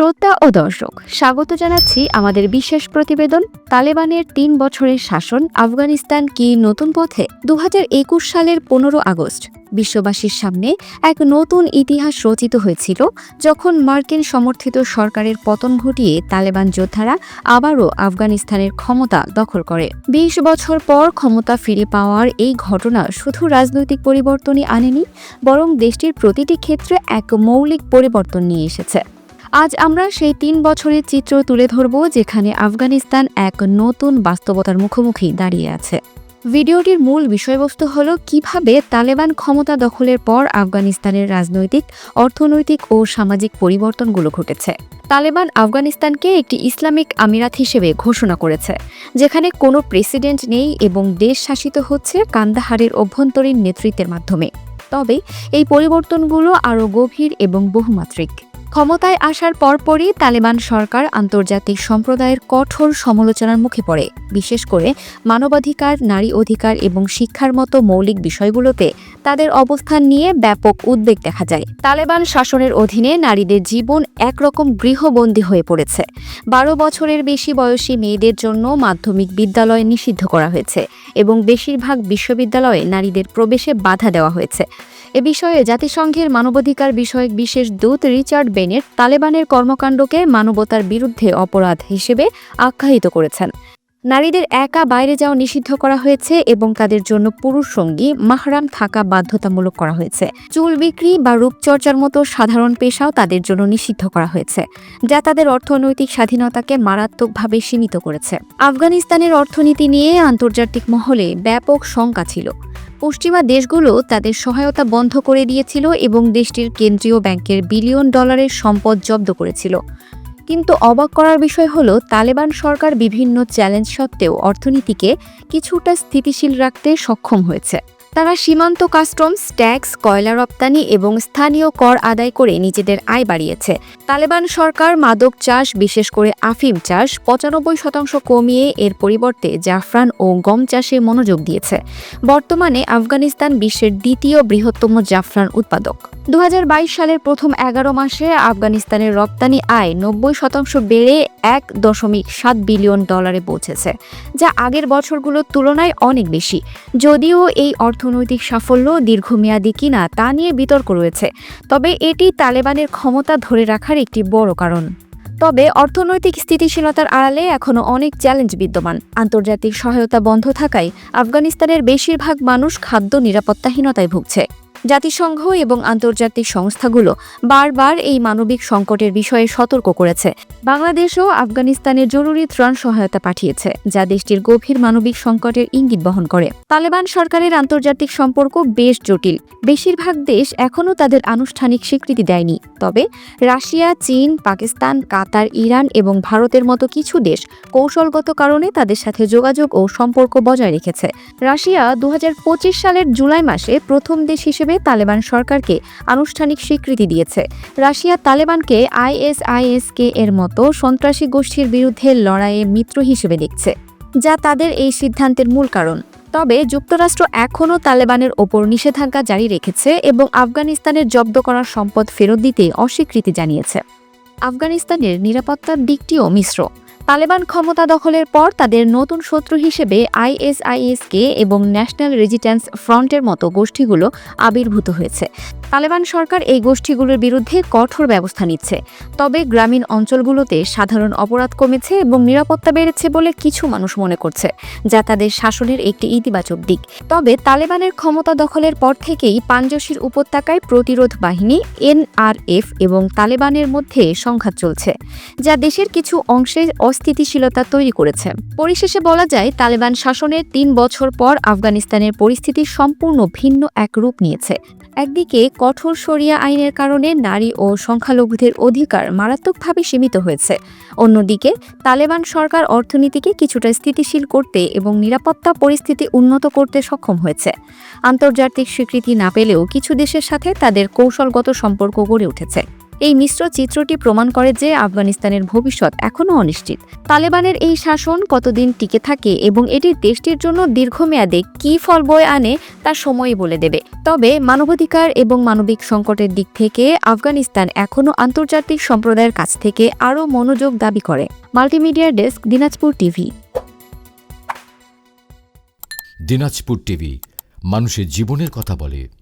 শ্রোতা ও দর্শক, স্বাগত জানাচ্ছি আমাদের বিশেষ প্রতিবেদন, তালেবানের তিন বছরের শাসন আফগানিস্তান কি নতুন পথে? দু হাজার একুশ সালের পনেরো আগস্ট, বিশ্ববাসীর সামনে এক নতুন ইতিহাস রচিত হয়েছিল, যখন মার্কিন সমর্থিত সরকারের পতন ঘটিয়ে তালেবান যোদ্ধারা আবারও আফগানিস্তানের ক্ষমতা দখল করে। বিশ বছর পর ক্ষমতা ফিরে পাওয়ার এই ঘটনা শুধু রাজনৈতিক পরিবর্তনই আনেনি, বরং দেশটির প্রতিটি ক্ষেত্রে এক মৌলিক পরিবর্তন নিয়ে এসেছে। আজ আমরা সেই তিন বছরের চিত্র তুলে ধরব যেখানে আফগানিস্তান এক নতুন বাস্তবতার মুখোমুখি দাঁড়িয়ে আছে। ভিডিওটির মূল বিষয়বস্তু হল কীভাবে তালেবান ক্ষমতা দখলের পর আফগানিস্তানের রাজনৈতিক, অর্থনৈতিক ও সামাজিক পরিবর্তনগুলো ঘটেছে। তালেবান আফগানিস্তানকে একটি ইসলামিক আমিরাত হিসেবে ঘোষণা করেছে, যেখানে কোনো প্রেসিডেন্ট নেই এবং দেশ শাসিত হচ্ছে কান্দাহারের অভ্যন্তরীণ নেতৃত্বের মাধ্যমে। তবে এই পরিবর্তনগুলো আরও গভীর এবং বহুমাত্রিক। ক্ষমতায় আসার পরপরই তালেবান সরকার আন্তর্জাতিক সম্প্রদায়ের কঠোর সমালোচনার মুখে পড়ে, বিশেষ করে মানবাধিকার, নারী অধিকার এবং শিক্ষার মতো মৌলিক বিষয়গুলোতে তাদের অবস্থান নিয়ে ব্যাপক উদ্বেগ দেখা যায়। তালেবান শাসনের অধীনে নারীদের জীবন একরকম গৃহবন্দী হয়ে পড়েছে। বারো বছরের বেশি বয়সী মেয়েদের জন্য মাধ্যমিক বিদ্যালয় নিষিদ্ধ করা হয়েছে এবং বেশিরভাগ বিশ্ববিদ্যালয়ে নারীদের প্রবেশে বাধা দেওয়া হয়েছে। এ বিষয়ে জাতিসংঘের মানবাধিকার বিষয়ক বিশেষ দূত রিচার্ড বেনেট তালেবানের কর্মকাণ্ডকে মানবতার বিরুদ্ধে অপরাধ হিসেবে আখ্যায়িত করেছেন। নারীদের একা বাইরে যাওয়া নিষিদ্ধ করা হয়েছে এবং তাদের জন্য পুরুষ সঙ্গী মাহরাম থাকা বাধ্যতামূলক করা হয়েছে। চুল বিক্রি বা রূপচর্চার মতো সাধারণ পেশাও তাদের জন্য নিষিদ্ধ করা হয়েছে, যা তাদের অর্থনৈতিক স্বাধীনতাকে মারাত্মকভাবে সীমিত করেছে। আফগানিস্তানের অর্থনীতি নিয়ে আন্তর্জাতিক মহলে ব্যাপক শঙ্কা ছিল। পশ্চিমা দেশগুলো তাদের সহায়তা বন্ধ করে দিয়েছিল এবং দেশটির কেন্দ্রীয় ব্যাংকের বিলিয়ন ডলারের সম্পদ জব্দ করেছিল। কিন্তু অবাক করার বিষয় হলো, তালেবান সরকার বিভিন্ন চ্যালেঞ্জ সত্ত্বেও অর্থনীতিকে কিছুটা স্থিতিশীল রাখতে সক্ষম হয়েছে। তারা সীমান্ত কাস্টমস, ট্যাক্স, কয়লা রপ্তানি এবং স্থানীয় কর আদায় করে নিজেদের আয় বাড়িয়েছে। তালেবান সরকার মাদক চাষ, বিশেষ করে আফিম চাষ, পঁচানব্বই শতাংশ কমিয়ে এর পরিবর্তে জাফরান ও গম চাষে মনোযোগ দিয়েছে। বর্তমানে আফগানিস্তান বিশ্বের দ্বিতীয় বৃহত্তম জাফরান উৎপাদক। দু হাজার বাইশ সালের প্রথম এগারো মাসে আফগানিস্তানের রপ্তানি আয় নব্বই শতাংশ বেড়ে এক দশমিক সাত বিলিয়ন ডলারে পৌঁছেছে, যা আগের বছরগুলোর তুলনায় অনেক বেশি। যদিও এই অর্থনৈতিক সাফল্য দীর্ঘমেয়াদী কিনা তা নিয়ে বিতর্ক রয়েছে। তবে এটি তালেবানের ক্ষমতা ধরে রাখার একটি বড় কারণ। তবে অর্থনৈতিক স্থিতিশীলতার আড়ালে এখনও অনেক চ্যালেঞ্জ বিদ্যমান। আন্তর্জাতিক সহায়তা বন্ধ থাকায় আফগানিস্তানের বেশিরভাগ মানুষ খাদ্য নিরাপত্তাহীনতায় ভুগছে। জাতিসংঘ এবং আন্তর্জাতিক সংস্থাগুলো বারবার এই মানবিক সংকটের বিষয়ে সতর্ক করেছে। বাংলাদেশও আফগানিস্তানের জরুরি ত্রাণ সহায়তা পাঠিয়েছে, যা দেশটির গভীর মানবিক সংকটের ইঙ্গিত বহন করে। তালেবান সরকারের আন্তর্জাতিক সম্পর্ক বেশ জটিল। বেশিরভাগ দেশ এখনও তাদের আনুষ্ঠানিক স্বীকৃতি দেয়নি। তবে রাশিয়া, চীন, পাকিস্তান, কাতার, ইরান এবং ভারতের মতো কিছু দেশ কৌশলগত কারণে তাদের সাথে যোগাযোগ ও সম্পর্ক বজায় রেখেছে। রাশিয়া দু হাজার পঁচিশ সালের জুলাই মাসে প্রথম দেশ হিসেবে তালেবান সরকারকে আনুষ্ঠানিক স্বীকৃতি দিয়েছে। রাশিয়া তালেবানকে আইএসআইএসকে এর মতো সন্ত্রাসী গোষ্ঠীর বিরুদ্ধে লড়াইয়ে মিত্র হিসেবে দেখছে, যা তাদের এই সিদ্ধান্তের মূল কারণ। তবে যুক্তরাষ্ট্র এখনও তালেবানের ওপর নিষেধাজ্ঞা জারি রেখেছে এবং আফগানিস্তানের জব্দ করা সম্পদ ফেরত দিতে অস্বীকৃতি জানিয়েছে। আফগানিস্তানের নিরাপত্তার দিকটিও মিশ্র। তালেবান ক্ষমতা দখলের পর তাদের নতুন শত্রু হিসেবে আইএসআইএসকে এবং ন্যাশনাল রেজিস্ট্যান্স ফ্রন্টের মতো গোষ্ঠীগুলো আবির্ভূত হয়েছে। তালেবান সরকার এই গোষ্ঠীগুলোর বিরুদ্ধে কঠোর ব্যবস্থা নিচ্ছে। তবে গ্রামীণ অঞ্চলগুলোতে সাধারণ অপরাধ কমেছে এবং নিরাপত্তা বেড়েছে বলে কিছু মানুষ মনে করছে, যা তাদের শাসনের একটি ইতিবাচক দিক। তবে তালেবানের ক্ষমতা দখলের পর থেকেই পাঞ্জশির উপত্যকায় প্রতিরোধ বাহিনী, এনআরএফ এবং তালেবানের মধ্যে সংঘাত চলছে, যা দেশের কিছু অংশে অস্থিতিশীলতা তৈরি করেছে। পরিশেষে বলা যায়, তালেবান শাসনের তিন বছর পর আফগানিস্তানের পরিস্থিতি সম্পূর্ণ ভিন্ন এক রূপ নিয়েছে। একদিকে, কঠোর শরিয়া আইনের কারণে নারী ও সংখ্যালঘুদের অধিকার মারাত্মকভাবে সীমিত হয়েছে। অন্যদিকে, তালেবান সরকার অর্থনীতিকে কিছুটা স্থিতিশীল করতে এবং নিরাপত্তা পরিস্থিতি উন্নত করতে সক্ষম হয়েছে। আন্তর্জাতিক স্বীকৃতি না পেলেও কিছু দেশের সাথে তাদের কৌশলগত সম্পর্ক গড়ে উঠেছে। এই মিশ্র চিত্রটি প্রমাণ করে যে আফগানিস্তানের ভবিষ্যৎ এখনও অনিশ্চিত। তালেবানের এই শাসন কতদিন টিকে থাকে এবং এটি দেশটির জন্য দীর্ঘমেয়াদে কী ফল বয়ে আনে তা সময়ই বলে দেবে। তবে মানবাধিকার এবং মানবিক সংকটের দিক থেকে আফগানিস্তান এখনও আন্তর্জাতিক সম্প্রদায়ের কাছ থেকে আরও মনোযোগ দাবি করে। Multimedia desk, Dinajpur TV. Dinajpur TV, মানুষের জীবনের কথা বলে।